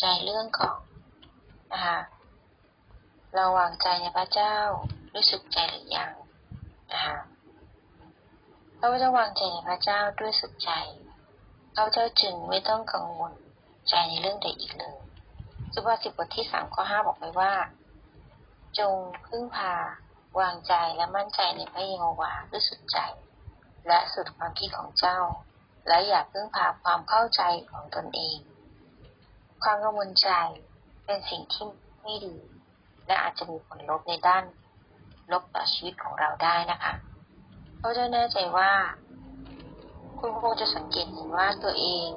ใจเรื่องของนะคะเราวางใจในพระเจ้ารู้สึกใจหรือยังนะคะเราจะวางใจในพระเจ้าด้วยสุดใจเราเจ้าจึงไม่ต้องกังวลใจในเรื่องใดอีกเลยสุภาษิตบทที่สามข้อห้าบอกไว้ว่า จงพึ่งพาวางใจและมั่นใจในพระเยโฮวาด้วยสุดใจ และสุดความคิดของเจ้า และอย่าพึ่งพาความเข้าใจของตนเอง ความกังวลใจเป็นสิ่งที่ไม่ดี และอาจจะมีผลลบในด้านลบต่อชีวิตของเราได้นะคะเขาจะแน่ใจว่า คุณคงจะสังเกตเห็นว่าตัวเอง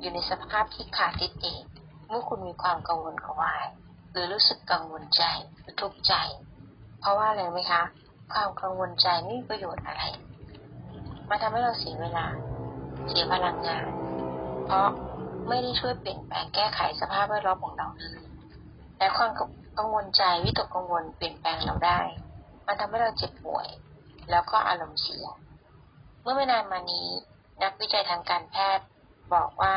อยู่ในสภาพที่ขาดทิศเองเมื่อคุณมีความกังวลกวาย หรือรู้สึกกังวลใจหรือทุกข์ใจ เพราะว่าอะไรไหมคะ ความกังวลใจไม่มีประโยชน์อะไรมาทำให้เราเสียเวลา เสียพลังงาน เพราะ ไม่ได้ช่วยเปลี่ยนแปลงแก้ไขสภาพแวดล้อมของเราเลยและความกังวลใจวิตกกังวลเปลี่ยนแปลงเราได้ มันทำให้เราเจ็บป่วย แล้วก็อารมณ์เสีย เมื่อไม่นานมานี้ นักวิจัยทางการแพทย์บอกว่า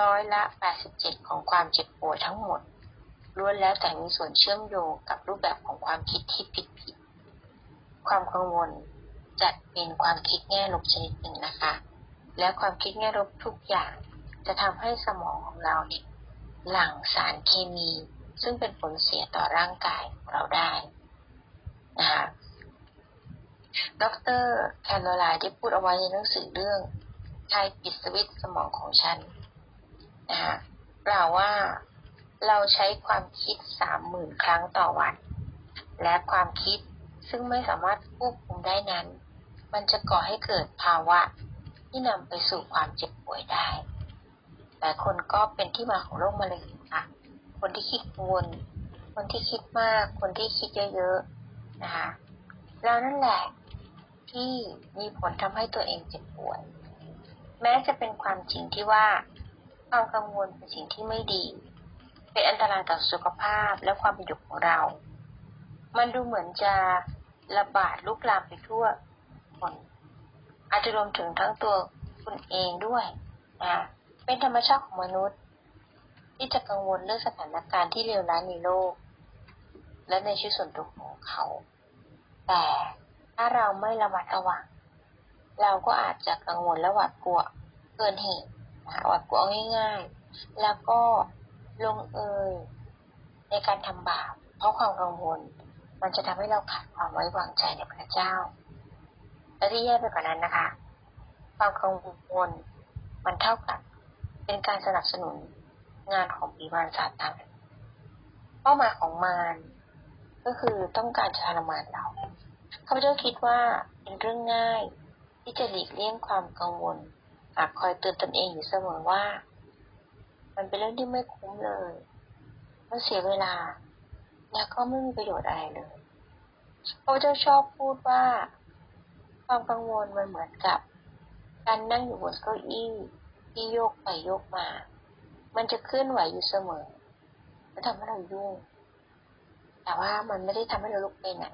ร้อยละ 87 ของความเจ็บป่วยทั้งหมดล้วนแล้วแต่มีส่วนเชื่อมโยงกับรูปแบบของความคิดที่ผิดผิด ความกังวลจัดเป็นความคิดแง่ลบชนิดหนึ่งนะคะ และความคิดแง่ลบทุกอย่าง จะทำให้สมองของเราเนี่ยหลั่งสารเคมี ซึ่งเป็นผลเสียต่อร่างกายของเราได้นะคะดรแคนโรไลน์ได้พูดเอาไว้ในหนังสือเรื่องใครปิดสวิตสมองของฉันนะคะกล่าวว่าเราใช้ความคิดสามหมื่นครั้งต่อวัน และความคิดซึ่งไม่สามารถควบคุมได้นั้น มันจะก่อให้เกิดภาวะที่นำไปสู่ความเจ็บป่วยได้ แต่คนก็เป็นที่มาของโรคมะเร็งค่ะ คนที่คิดวน คนที่คิดมาก คนที่คิดเยอะๆนะคะแล้วนั่นแหละที่มีผลทำให้ตัวเองเจ็บป่วย แม้จะเป็นความจริงที่ว่าความกังวลเป็นสิ่งที่ไม่ดี เป็นอันตรายต่อสุขภาพและความเป็นอยู่ของเรา มันดูเหมือนจะระบาดลุกลามไปทั่วคนอาจจะรวมถึงทั้งตัวคุณเองด้วยนะ เป็นธรรมชาติของมนุษย์ ที่จะกังวลเรื่องสถานการณ์ที่เลวร้ายในโลก และในชีวิตส่วนตัวของเขา แต่ถ้าเราไม่ระมัดระวัง เราก็อาจจะกังวลและหวาดกลัวเกินเหตุหวาดกลัวง่าย ๆ แล้วก็ลงเอยในการทำบาปเพราะความกังวล มันจะทำให้เราขาดความไว้วางใจในพระเจ้า และที่แย่ไปกว่านั้นนะคะ ความกังวลมันเท่ากับ เป็นการสนับสนุนงานของปีมารซาตานเป้าหมายของมารก็คือต้องการจะทรมานเราข้าพเจ้าคิดว่าเป็นเรื่องง่าย ที่จะหลีกเลี่ยงความกังวลหากคอยเตือนตนเองอยู่เสมอว่า มันเป็นเรื่องที่ไม่คุ้มเลย มันเสียเวลา แล้วก็ไม่มีประโยชน์อะไรเลยพระเจ้าชอบพูดว่า ความกังวลมันเหมือนกับ การนั่งอยู่บนเก้าอี้ ที่โยกไปโยกมา มันจะเคลื่อนไหวอยู่เสมอและทำให้เรายุ่ง แต่ว่ามันไม่ได้ทำให้เราลุกไปไหน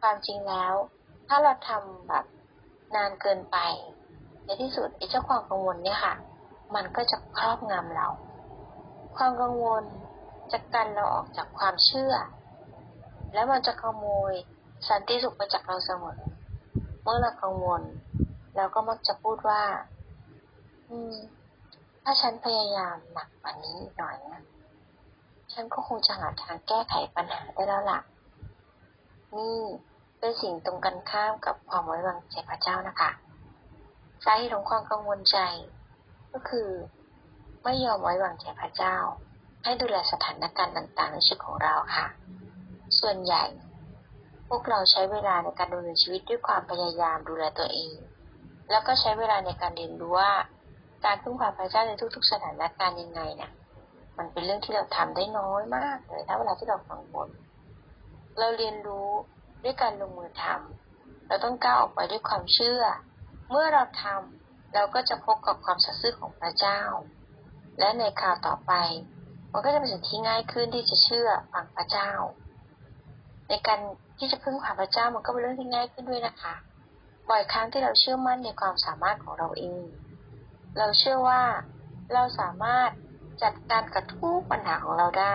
ความจริงแล้ว ถ้าเราทำแบบนานเกินไป ในที่สุดไอ้เจ้าความกังวลเนี่ยค่ะ มันก็จะครอบงำเรา ความกังวลจะกันเราออกจากความเชื่อ แล้วมันจะขโมยสันติสุขไปจากเราเสมอ เมื่อเรากังวล เราก็มักจะพูดว่า อืม ถ้าฉันพยายามหนักกว่านี้หน่อยนะ ฉันก็คงจะหาทางแก้ไขปัญหาได้แล้วล่ะ นี่เป็นสิ่งตรงกันข้ามกับความไว้วางใจพระเจ้านะคะสาเหตุของความกังวลใจ ก็คือ ไม่ยอมไว้วางใจพระเจ้า ให้ดูแลสถานการณ์ต่างๆในชีวิตของเราค่ะ ส่วนใหญ่ พวกเราใช้เวลาในการดำเนินชีวิตด้วยความพยายามดูแลตัวเอง แล้วก็ใช้เวลาในการเรียนรู้ว่า การพึ่งพาพระเจ้าในทุก ๆ สถานการณ์ยังไงเนี่ยมันเป็นเรื่องที่เราทำได้น้อยมากเลยถ้าเวลาที่เรากังวลเราเรียนรู้ด้วยการลงมือทำเราต้องก้าวออกไปด้วยความเชื่อ เมื่อเราทำเราก็จะพบกับความสัตย์ซื่อของพระเจ้า และในคราวต่อไป มันก็จะเป็นสิ่งที่ง่ายขึ้นที่จะเชื่อฟังพระเจ้า ในการที่จะพึ่งพาพระเจ้ามันก็เป็นเรื่องที่ง่ายขึ้นด้วยนะคะ บ่อยครั้งที่เราเชื่อมั่นในความสามารถของเราเอง เราเชื่อว่าเราสามารถจัดการกับทุกปัญหาของเราได้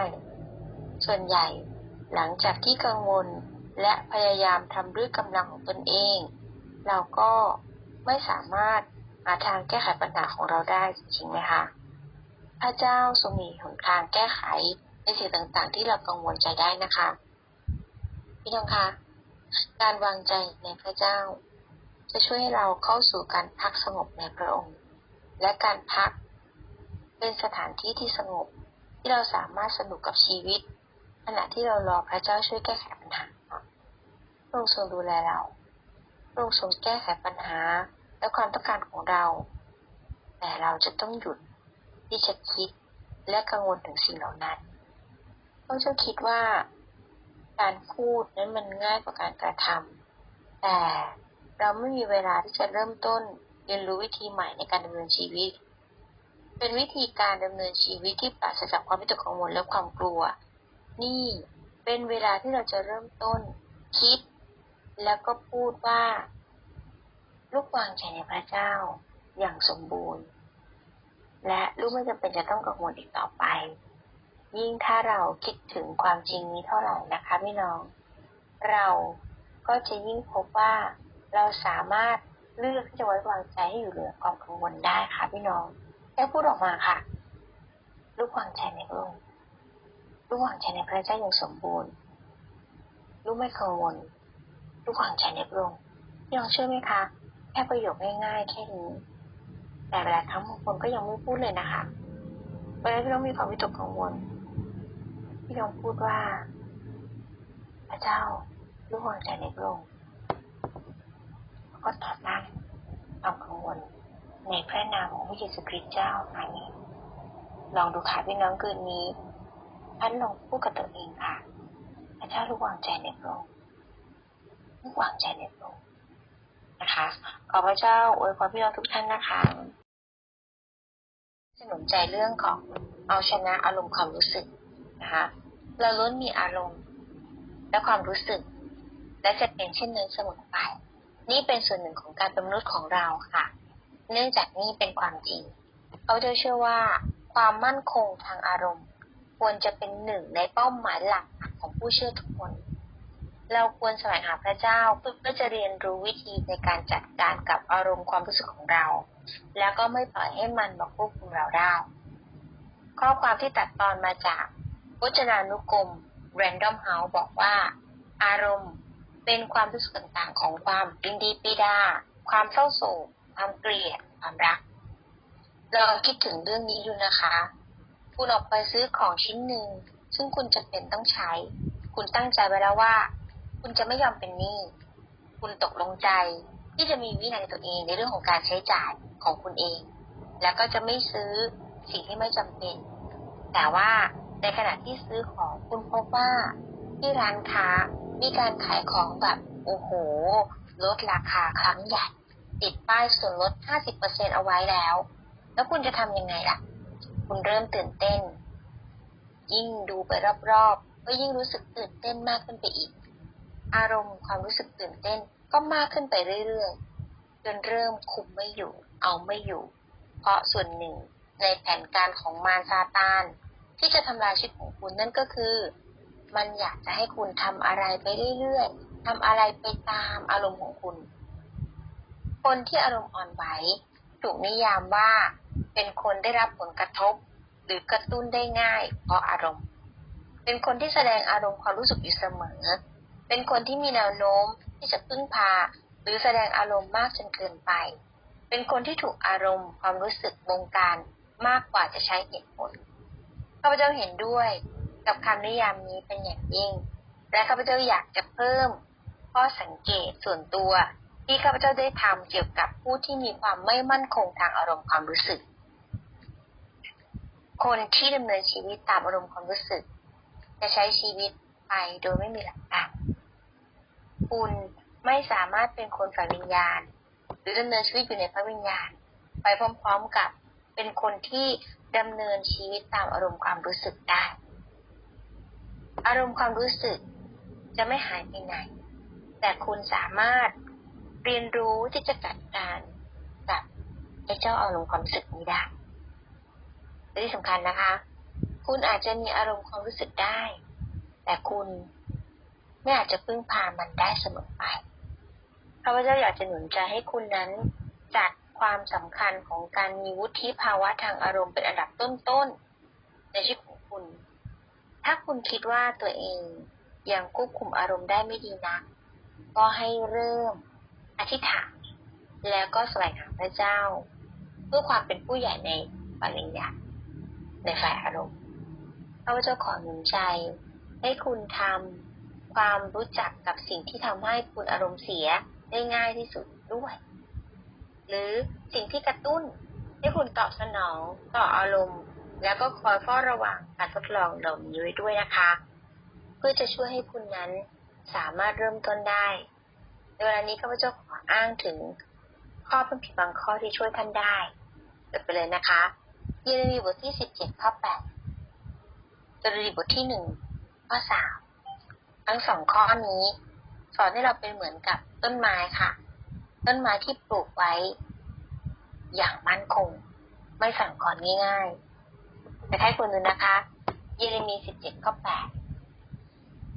ส่วนใหญ่หลังจากที่กังวลและพยายามทำด้วยกำลังของตนเอง เราก็ไม่สามารถหาทางแก้ไขปัญหาของเราได้จริงไหมคะพระเจ้าทรงมีหนทางแก้ไขในสิ่งต่างๆ ที่เรากังวลใจได้นะคะ พี่น้องคะ การวางใจในพระเจ้า จะช่วยให้เราเข้าสู่การพักสงบในพระองค์ และการพัก เป็นสถานที่ที่สงบ ที่เราสามารถสนุกกับชีวิต ขณะที่เรารอพระเจ้าช่วยแก้ไขปัญหาพระองค์ทรงดูแลเราพระองค์ทรงแก้ไขปัญหาและความต้องการของเรา แต่เราจะต้องหยุดที่จะคิดและกังวลถึงสิ่งเหล่านั้นพระเจ้าคิดว่าการพูดนั้นมันง่ายกว่าการกระทำแต่เราไม่มีเวลาที่จะเริ่มต้น เรียนรู้วิธีใหม่ในการดำเนินชีวิต เป็นวิธีการดำเนินชีวิตที่ปราศจากความวิตกกังวลและความกลัว นี่เป็นเวลาที่เราจะเริ่มต้นคิด แล้วก็พูดว่า ลูกวางใจในพระเจ้าอย่างสมบูรณ์ และลูกไม่จำเป็นจะต้องกังวลอีกต่อไป ยิ่งถ้าเราคิดถึงความจริงนี้เท่าไหร่นะคะพี่น้อง เราก็จะยิ่งพบว่าเราสามารถ เลือกที่จะไว้วางใจให้อยู่เหนือความกังวลได้ค่ะพี่น้องแค่พูดออกมาค่ะ ลูกวางใจในพระองค์ลูกวางใจในพระเจ้าอย่างสมบูรณ์ ลูกไม่กังวล ลูกวางใจในพระองค์พี่น้องเชื่อไหมคะ แค่ประโยคง่ายๆ แค่นี้ แต่เวลาทั้งบางคนก็ยังไม่พูดเลยนะคะเวลาพี่น้องมีความวิตกกังวล พี่น้องพูดว่า พระเจ้าลูกวางใจในพระองค์ ก็ต่อต้าความกังวลในพระนามของพระเยซูคริสต์เจ้าอาเมนลองดูค่ะพี่น้องคืนนี้ท่านลองพูดกับตัวเองค่ะพระเจ้าลูกวางใจในพระองค์ลูกวางใจในพระองค์นะคะ ขอพระเจ้าอวยพรพี่น้องทุกท่านนะคะสนุนใจเรื่องของเอาชนะอารมณ์ความรู้สึกนะคะเราล้วนมีอารมณ์และความรู้สึก และจะเป็นเช่นนั้นเสมอไป นี่เป็นส่วนหนึ่งของการเป็นมนุษย์ของเราค่ะ เนื่องจากนี่เป็นความจริงเขาจะเชื่อว่าความมั่นคงทางอารมณ์ ควรจะเป็นหนึ่งในเป้าหมายหลักของผู้เชื่อทุกคน เราควรแสวงหาพระเจ้าเพื่อจะเรียนรู้วิธีในการจัดการกับอารมณ์ความรู้สึกของเรา แล้วก็ไม่ปล่อยให้มันมาควบคุมเราได้ ข้อความที่ตัดตอนมาจากพจนานุกรม Random House บอกว่า อารมณ์ เป็นความรู้สึกต่างๆ ของความดินดีปีดา ความเศร้าโศก ความเกลียด ความรัก เราคิดถึงเรื่องนี้ดูนะคะ คุณออกไปซื้อของชิ้นหนึ่ง ซึ่งคุณจะเป็นต้องใช้ คุณตั้งใจไว้แล้วว่า คุณจะไม่ยอมเป็นหนี้ คุณตกลงใจ ที่จะมีวินัยตัวเองในเรื่องของการใช้จ่ายของคุณเอง แล้วก็จะไม่ซื้อสิ่งที่ไม่จำเป็น แต่ว่าในขณะที่ซื้อของคุณพบว่าที่ร้านค้า มีการขายของแบบโอ้โหลดราคาครั้งใหญ่ ติดป้ายส่วนลด 50%เอาไว้แล้ว แล้วคุณจะทำยังไงล่ะ คุณเริ่มตื่นเต้น ยิ่งดูไปรอบๆ ก็ยิ่งรู้สึกตื่นเต้นมากขึ้นไปอีก อารมณ์ความรู้สึกตื่นเต้นก็มากขึ้นไปเรื่อยๆ จนเริ่มคุมไม่อยู่ เอาไม่อยู่ เพราะส่วนหนึ่งในแผนการของมารซาตานที่จะทำลายชีวิตของคุณนั่นก็คือ มันอยากจะให้คุณทำอะไรไปเรื่อยๆทำอะไรไปตามอารมณ์ของคุณ คนที่อารมณ์อ่อนไหวถูกนิยามว่าเป็นคนได้รับผลกระทบ หรือกระตุ้นได้ง่ายเพราะอารมณ์ เป็นคนที่แสดงอารมณ์ความรู้สึกอยู่เสมอ เป็นคนที่มีแนวโน้มที่จะพึ่งพา หรือแสดงอารมณ์มากจนเกินไป เป็นคนที่ถูกอารมณ์ความรู้สึกบงการมากกว่าจะใช้เหตุผลข้าพเจ้าเห็นด้วย กับคำนิยามนี้เป็นอย่างยิ่ง และข้าพเจ้าอยากจะเพิ่มข้อสังเกตส่วนตัว ที่ข้าพเจ้าได้ทำเกี่ยวกับผู้ที่มีความไม่มั่นคงทางอารมณ์ความรู้สึก คนที่ดำเนินชีวิตตามอารมณ์ความรู้สึก จะใช้ชีวิตไปโดยไม่มีหลักการคุณไม่สามารถเป็นคนฝ่ายวิญญาณ หรือดำเนินชีวิตอยู่ในพระวิญญาณ ไปพร้อมๆกับเป็นคนที่ดำเนินชีวิตตามอารมณ์ความรู้สึกได้ อารมณ์ความรู้สึก จะไม่หายไปไหน แต่คุณสามารถเรียนรู้ที่จะจัดการกับไอ้เจ้าอารมณ์ความรู้สึกนี้ได้และที่สำคัญนะคะ คุณอาจจะมีอารมณ์ความรู้สึกได้ แต่คุณไม่อาจจะพึ่งพามันได้เสมอไปข้าพเจ้าอยากจะหนุนใจให้คุณนั้นจัดความสำคัญของการมีวุฒิภาวะทางอารมณ์เป็นอันดับต้นๆในชีวิตของคุณ ถ้าคุณคิดว่าตัวเองยังควบคุมอารมณ์ได้ไม่ดีนะก็ให้เริ่มอธิษฐานแล้วก็แสวงหาพระเจ้า เพื่อความเป็นผู้ใหญ่ในปริญญาในฝ่ายอารมณ์ข้าพเจ้าขอหนุนใจให้คุณทำความรู้จักกับสิ่งที่ทำให้คุณอารมณ์เสียได้ง่ายที่สุดด้วย หรือสิ่งที่กระตุ้นให้คุณตอบสนองต่ออารมณ์ แล้วก็คอยเฝ้าระวังการทดลองเหล่านี้ไว้ด้วยนะคะ เพื่อจะช่วยให้คุณนั้นสามารถเริ่มต้นได้ในเวลานี้ข้าพเจ้าขออ้างถึงข้อเพระผิดบางข้อที่ช่วยท่านได้เปิดไปเลยนะคะเยเรมีบทที่สิบเจ็ดข้อแปดเยเรมีบทที่หนึ่งข้อสามทั้งสองข้อนี้ สอนให้เราเป็นเหมือนกับต้นไม้ค่ะ ต้นไม้ที่ปลูกไว้ อย่างมั่นคง ไม่สั่นคลอนง่ายๆ แต่ให้คุณดูนะคะ เยเรมีสิบเจ็ดข้อแปด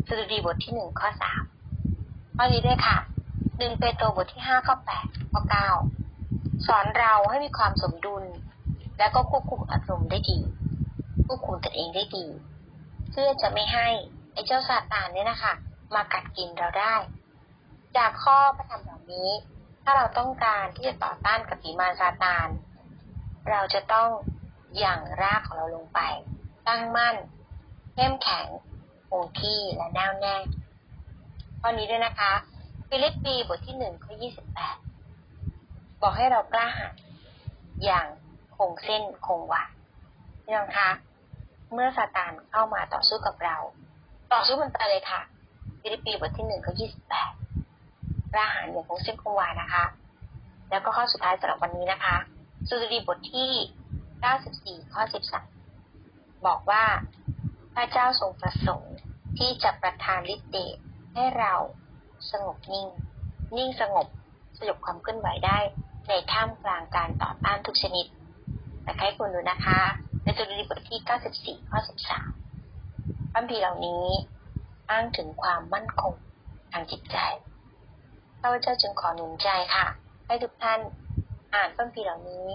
สดุดีบทที่หนึ่งข้อสามข้อนี้ด้วยค่ะหนึ่งเปโตรบทที่ห้าข้อแปดข้อเก้าสอนเราให้มีความสมดุล และก็ควบคุมอารมณ์ได้ดี ควบคุมตนเองได้ดี เพื่อจะไม่ให้ไอ้เจ้าซาตานเนี่ยนะคะ มากัดกินเราได้ จากข้อพระธรรมเหล่านี้ ถ้าเราต้องการที่จะต่อต้านกับปีมารซาตาน เราจะต้อง อย่างรากของเราลงไป ตั้งมั่น เข้มแข็งคงที่และแน่วแน่ข้อนี้ด้วยนะคะ ฟิลิปปีบทที่หนึ่งข้อยี่สิบแปดบอกให้เรากล้าหาญอย่างคงเส้นคงวาพี่น้องคะ เมื่อซาตานเข้ามาต่อสู้กับเรา ต่อสู้มันไปเลยค่ะ ฟิลิปปีบทที่หนึ่งข้อยี่สิบแปดกล้าหาญอย่างคงเส้นคงวานะคะ แล้วก็ข้อสุดท้ายสำหรับวันนี้นะคะสุดดีบทที่ เก้าสิบสี่ข้อสิบอกว่า พระเจ้าทรงประสงค์ที่จะประทานฤทธิ์เดชให้เราสงบนิ่ง นิ่งสงบสยบความเคลื่อนไหวได้ในท่ามกลางการต่อต้านทุกชนิดแต่ให้คุณดูนะคะในสุดีบทที่ 94 ข้อ 13พัมพีร์เหล่านี้อ้างถึงความมั่นคงทางจิตใจข้าพเจ้าจึงขอหนุนใจค่ะ ให้ทุกท่านอ่านพัมพีร์เหล่านี้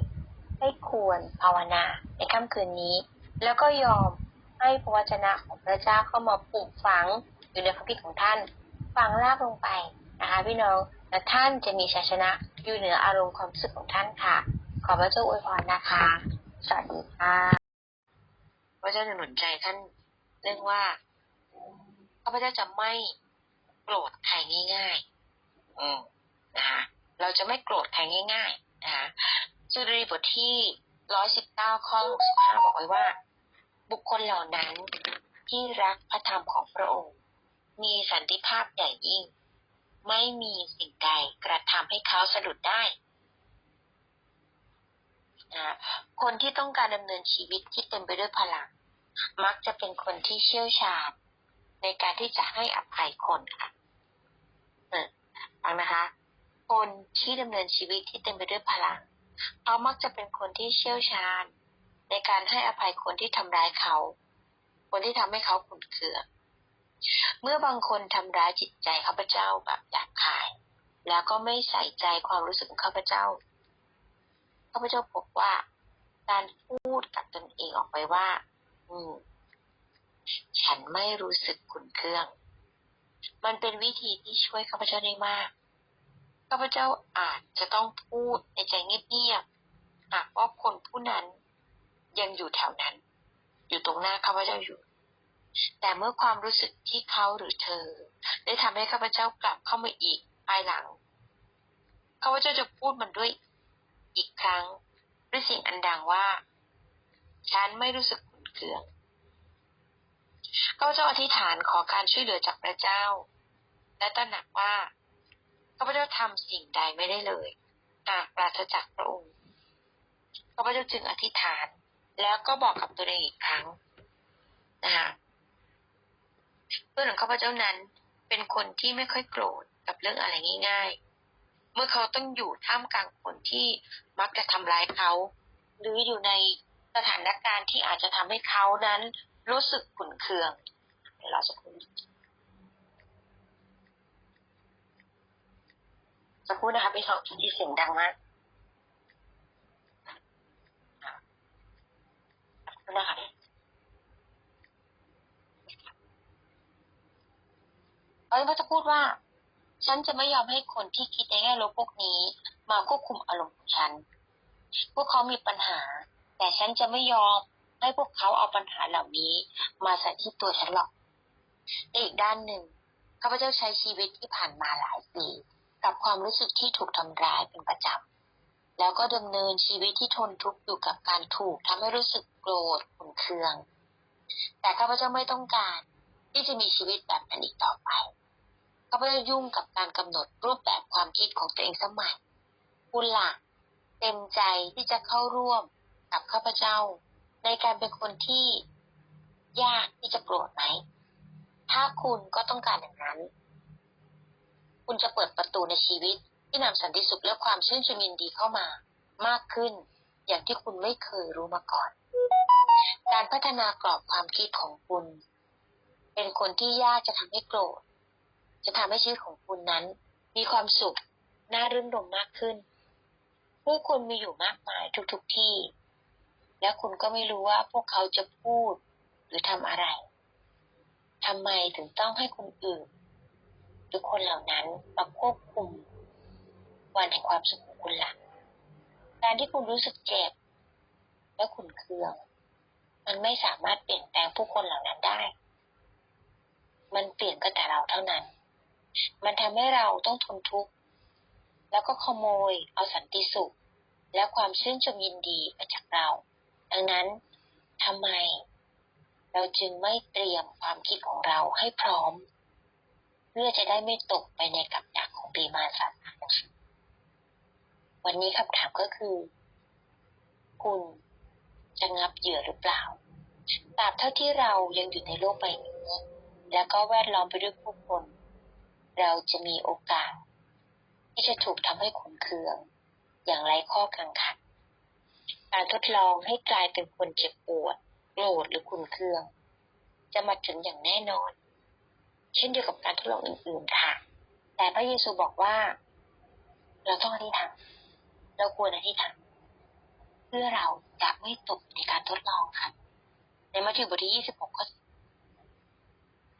ให้ควรภาวนาในค่ำคืนนี้ แล้วก็ยอมให้พระวจนะของพระเจ้าเข้ามาปลูกฝังอยู่ในพระพิตของท่านฝังรากลงไปนะคะพี่น้องและท่านจะมีชัยชนะอยู่เหนืออารมณ์ความรู้สึกของท่านค่ะ ขอพระเจ้าอวยพรนะคะสวัสดีค่ะพระเจ้าจะหนุนใจท่านเรื่องว่าข้าพเจ้าจะไม่โกรธใครง่ายๆอืมนะคะเราจะไม่โกรธใครง่าย ๆ นะคะ สุรีบทที่ร้อยสิบเก้าข้อหกสิบห้าบอกไว้ว่า บุคคลเหล่านั้นที่รักพระธรรมของพระองค์ มีสันติภาพใหญ่ยิ่ง ไม่มีสิ่งใดกระทำให้เขาสะดุดได้นะคนที่ต้องการดำเนินชีวิตที่เต็มไปด้วยพลัง มักจะเป็นคนที่เชี่ยวชาญในการที่จะให้อภัยคนค่ะฟังนะคะ คนที่ดำเนินชีวิตที่เต็มไปด้วยพลัง เขามักจะเป็นคนที่เชี่ยวชาญ ในการให้อภัยคนที่ทำร้ายเขา คนที่ทำให้เขาขุ่นเคือง เมื่อบางคนทำร้ายจิตใจข้าพเจ้าแบบหยาบคาย แล้วก็ไม่ใส่ใจความรู้สึกของข้าพเจ้าข้าพเจ้าพบว่า การพูดกับตนเองออกไปว่า อืม ฉันไม่รู้สึกขุ่นเคือง มันเป็นวิธีที่ช่วยข้าพเจ้าได้มาก ข้าพเจ้าอาจจะต้องพูดในใจเงียบๆหากว่าคนผู้นั้นยังอยู่แถวนั้น อยู่ตรงหน้าข้าพเจ้าอยู่ แต่เมื่อความรู้สึกที่เขาหรือเธอ ได้ทำให้ข้าพเจ้ากลับเข้ามาอีกภายหลังข้าพเจ้าจะพูดมันด้วยอีกครั้งด้วยสิ่งอันดังว่า ฉันไม่รู้สึกขุ่นเคืองข้าพเจ้าอธิษฐานขอการช่วยเหลือจากพระเจ้า และตระหนักว่า ข้าพเจ้าทำสิ่งใดไม่ได้เลยหากปราศจากพระองค์ข้าพเจ้าจึงอธิษฐาน แล้วก็บอกกับตัวเองอีกครั้งนะคะเพื่อนของข้าพเจ้านั้นเป็นคนที่ไม่ค่อยโกรธกับเรื่องอะไรง่าย ๆ เมื่อเขาต้องอยู่ท่ามกลางคนที่มักจะทำร้ายเขา หรืออยู่ในสถานการณ์ที่อาจจะทำให้เขานั้นรู้สึกขุ่นเคืองเราจะพูด จะพูดนะคะพี่ทองที่เสียงดังมากนะคะเราจะพูดว่า ฉันจะไม่ยอมให้คนที่คิดในแง่ลบพวกนี้ มาควบคุมอารมณ์ของฉัน พวกเขามีปัญหา แต่ฉันจะไม่ยอมให้พวกเขาเอาปัญหาเหล่านี้ มาใส่ที่ตัวฉันหรอกในอีกด้านหนึ่งข้าพเจ้าใช้ชีวิตที่ผ่านมาหลายปี กับความรู้สึกที่ถูกทำร้ายเป็นประจำแล้วก็ดำเนินชีวิตที่ทนทุกข์อยู่กับการถูกทำให้รู้สึกโกรธขุ่นเคือง แต่ข้าพเจ้าไม่ต้องการที่จะมีชีวิตแบบนั้นอีกต่อไปข้าพเจ้ายุ่งกับการกำหนดรูปแบบความคิดของตัวเองสมัยคุณหล่ะเต็มใจที่จะเข้าร่วมกับข้าพเจ้า ในการเป็นคนที่ยากที่จะโกรธไหม ถ้าคุณก็ต้องการอย่างนั้น คุณจะเปิดประตูในชีวิต ที่นำสันติสุขและความชื่นชมยินดีเข้ามา มากขึ้น อย่างที่คุณไม่เคยรู้มาก่อน การพัฒนากรอบความคิดของคุณ เป็นคนที่ยากจะทำให้โกรธ จะทำให้ชีวิตของคุณนั้น มีความสุขน่ารื่นรมมากขึ้น ผู้คนมีอยู่มากมายทุกๆทที่ และคุณก็ไม่รู้ว่าพวกเขาจะพูดหรือทำอะไรทำไมถึงต้องให้คนอื่น หรือคนเหล่านั้นมาควบคุมวันแห่งความสุขของคุณละ่ะ การที่คุณรู้สึกเจ็บและขุนเคือง มันไม่สามารถเปลี่ยนแปลงผู้คนเหล่านั้นได้ มันเปลี่ยนก็แต่เราเท่านั้น มันทำให้เราต้องทนทุกข์แล้วก็ขโมยเอาสันติสุข และความชื่นชมยินดีไปจากเรา ดังนั้นทำไม เราจึงไม่เตรียมความคิดของเราให้พร้อม เพื่อจะได้ไม่ตกไปในกับดักของปีมารซาตานวันนี้คำถามก็คือ คุณจะงับเหยื่อหรือเปล่าตราบเท่าที่เรายังอยู่ในโลกใบนี้ แล้วก็แวดล้อมไปด้วยผู้คน เราจะมีโอกาส ที่จะถูกทำให้ขุนเคือง อย่างไร้ข้อกังขาการทดลองให้กลายเป็นคนเจ็บปวดโกรธหรือขุนเคือง จะมาถึงอย่างแน่นอน เช่นเดียวกับการทดลองอื่น ๆ ค่ะ แต่พระเยซูบอกว่า เราต้องอธิษฐานเราควรอธิษฐานเพื่อเราจะไม่ตกในการทดลองค่ะ ในมัทธิวบทที่ 26 ก็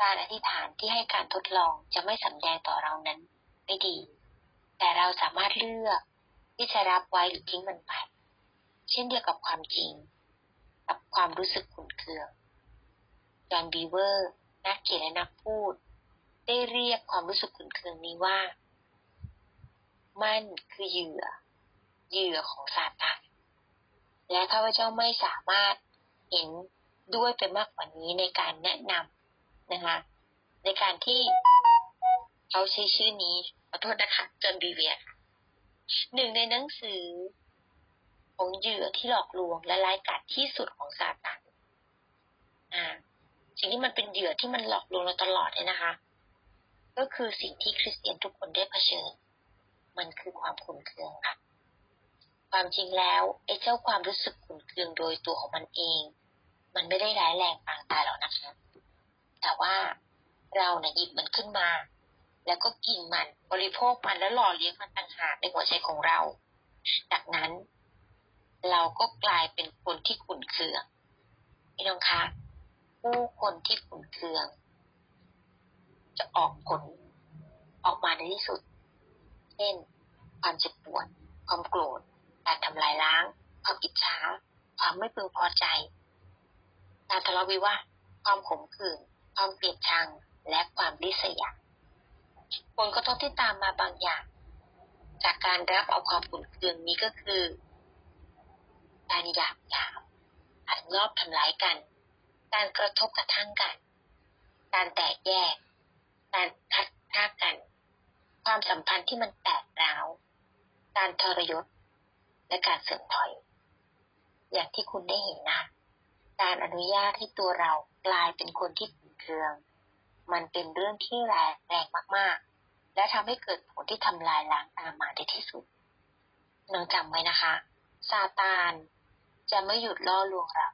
การอธิษฐานที่ให้การทดลองจะไม่สำแดงต่อเรานั้นไม่ดี แต่เราสามารถเลือกที่จะรับไว้หรือทิ้งมันไป เช่นเดียวกับความจริง กับความรู้สึกขุ่นเคืองจอห์นบีเวอร์ นักเขียนและนักพูด ได้เรียกความรู้สึกขุ่นเคืองนี้ว่า มันคือเหยื่อ เหยื่อของซาตานและข้าพเจ้าไม่สามารถเห็นด้วยไปมากกว่านี้ในการแนะนำนะคะ ในการที่เขาใช้ชื่อนี้ขอโทษนะคะจนบีเวียหนึ่งในหนังสือของเหยื่อที่หลอกลวงและร้ายกาจที่สุดของซาตานอ่า สิ่งที่มันเป็นเหยื่อที่มันหลอกลวงเราตลอดเลยนะคะ ก็คือสิ่งที่คริสเตียนทุกคนได้เผชิญ มันคือความขุ่นเคืองค่ะ ความจริงแล้วไอ้เจ้าความรู้สึกขุ่นเคืองโดยตัวของมันเอง มันไม่ได้ร้ายแรงปางตายหรอกนะคะ แต่ว่าเราเนี่ยหยิบมันขึ้นมา แล้วก็กินมันบริโภคมันแล้วหล่อเลี้ยงมันต่างหากในหัวใจของเรา จากนั้น เราก็กลายเป็นคนที่ขุ่นเคืองพี่น้องคะ ผู้คนที่ขุ่นเคือง จะออกผลออกมาในที่สุด เช่น ความเจ็บปวด ความโกรธ การทำลายล้าง ความอิจฉา ความไม่พึงพอใจ การทะเลาะวิวาท ความขมขื่น ความเกลียดชัง และความริษยา ผลกระทบที่ตามมาบางอย่าง จากการรับเอาความขุ่นเคืองนี้ก็คือ การหยาบหยาบอันรอบทำร้ายกัน การกระทบกระทั่งกัน การแตกแยก การทัดทากัน ความสัมพันธ์ที่มันแตกร้าว การทรยศ และการเสื่อมถอย อย่างที่คุณได้เห็นนะ การอนุญาตให้ตัวเรากลายเป็นคนที่ขุ่นเคือง มันเป็นเรื่องที่แรงแรงมากๆ และทำให้เกิดผลที่ทำลายล้างตามมาในที่สุดน้องจำไว้นะคะ ซาตานจะไม่หยุดล่อลวงเรา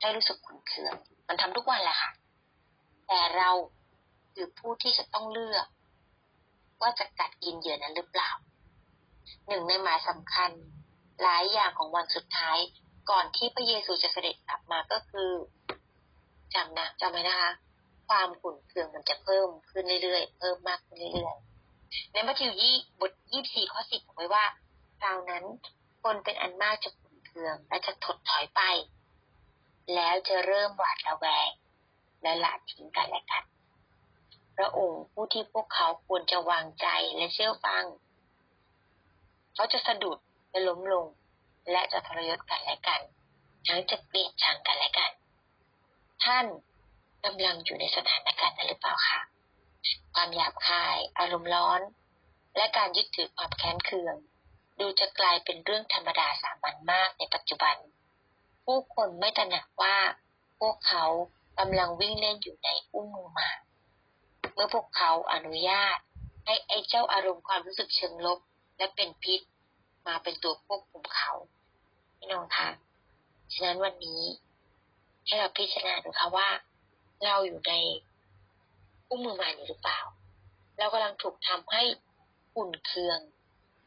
ให้รู้สึกขุ่นเคือง มันทำทุกวันแหละค่ะ แต่เราคือผู้ที่จะต้องเลือก ว่าจะกัดกินเหยื่อนั้นหรือเปล่า หนึ่งในหมายสำคัญหลายอย่างของวันสุดท้ายก่อนที่พระเยซูจะเสด็จกลับมาก็คือจำนะจำไว้นะคะ ความขุ่นเคืองมันจะเพิ่มขึ้นเรื่อยๆเพิ่มมากขึ้นเรื่อยๆในมัทธิวยี่บทยี่สี่ข้อสิบบอกไว้ว่าคราวนั้นคนเป็นอันมากจะขุ่นเคืองและจะถดถอยไป แล้วจะเริ่มหวาดระแวง และละทิ้งกันและกัน พระองค์ผู้ที่พวกเขาควรจะวางใจและเชื่อฟัง เขาจะสะดุดและล้มลง และจะทรยศกันและกัน ทั้งจะเกลียดชังกันและกัน ท่านกำลังอยู่ในสถานการณ์นั้นหรือเปล่าคะความหยาบคาย อารมณ์ร้อน และการยึดถือความแค้นเคือง ดูจะกลายเป็นเรื่องธรรมดาสามัญมากในปัจจุบัน ผู้คนไม่ตระหนักว่าพวกเขากำลังวิ่งเล่นอยู่ในอุ้งมือมา เมื่อพวกเขาอนุญาต ให้ไอ้เจ้าอารมณ์ความรู้สึกเชิงลบ และเป็นพิษ มาเป็นตัวควบคุมเขาพี่น้องคะฉะนั้นวันนี้ ให้เราพิจารณาดูค่ะว่า เราอยู่ในอุ้งมือมาอยู่หรือเปล่า เรากำลังถูกทำให้อุ่นเคือง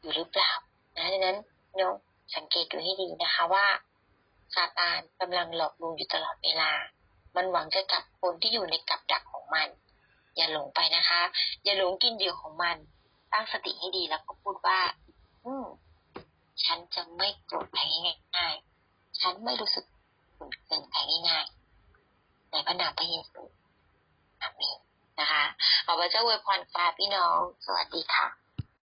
อยู่หรือเปล่านะดังนั้นน้องสังเกตดูให้ดีนะคะว่า ซาตานกำลังหลอกลวงอยู่ตลอดเวลา มันหวังจะจับคนที่อยู่ในกับดักของมัน อย่าหลงไปนะคะ อย่าหลงกินเหยื่อของมัน ตั้งสติให้ดีแล้วก็พูดว่า อืม ฉันจะไม่โกรธใครง่ายๆ ฉันไม่รู้สึกขุ่นเคืองใครง่ายๆ ในพระนามพระเยซูอาเมนนะคะขอพระเจ้าอวยพรฟ้าพี่น้อง สวัสดีค่ะ